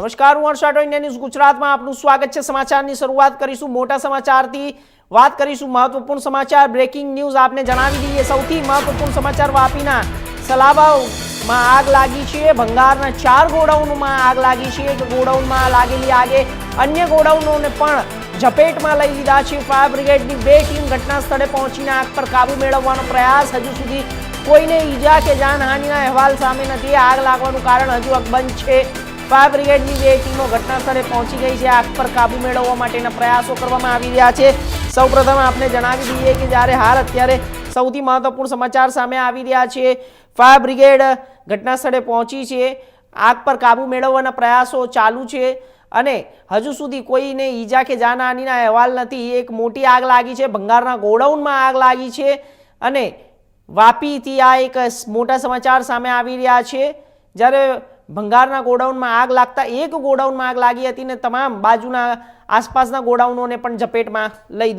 નમસ્કાર, હું હર્ષ Rathod India news ગુજરાતમાં આપનું સ્વાગત છે. સમાચારની શરૂઆત કરીશું મોટા સમાચારથી. વાત કરીશું મહત્વપૂર્ણ સમાચાર. બ્રેકિંગ ન્યૂઝ આપને જણાવી દઈએ. સૌથી મહત્વપૂર્ણ સમાચાર વાપીના સલાબાવમાં આગ લાગી છે. ભંગારના ચાર ગોડાઉનમાં આગ લાગી છે. એક ગોડાઉનમાં લાગેલી આગે અન્ય ગોડાઉનોને પણ ઝપેટમાં લઈ લીધા છે. ફાયર બ્રિગેડની બે ટીમ ઘટના સ્થળે પહોંચીને આગ પર કાબુ મેળવવાનો પ્રયાસ હજુ સુધી કોઈને ઈજા કે જાનહાનિના અહેવાલ સામે નથી. આગ લાગવાનું કારણ હજુ અકબંધ છે. ફાયર બ્રિગેડની બે ટીમો ઘટના સ્થળે પહોંચી ગઈ છે. આગ પર કાબુ મેળવવા માટેના પ્રયાસો કરવામાં આવી રહ્યા છે. સૌપ્રથમ આપને જણાવી દઈએ કે જ્યારે હાલ અત્યારે સૌથી મહત્વપૂર્ણ સમાચાર સામે આવી રહ્યા છે. ફાયર બ્રિગેડ ઘટના સ્થળે પહોંચી છે. આગ પર કાબુ મેળવવાના પ્રયાસો ચાલુ છે અને હજુ સુધી કોઈને ઈજા કે જાનહાનિના અહેવાલ નથી. એક મોટી આગ લાગી છે. ભંગારના ગોડાઉનમાં આગ લાગી છે અને વાપીથી આ એક મોટા સમાચાર સામે આવી રહ્યા છે. જ્યારે ભંગારના ગોડાઉનમાં આગ લાગતા એક ગોડાઉનમાં આગ લાગી હતી ને તમામ બાજુના આસપાસના ગોડાઉનોને પણ ઝપેટમાં લઈ લીધી.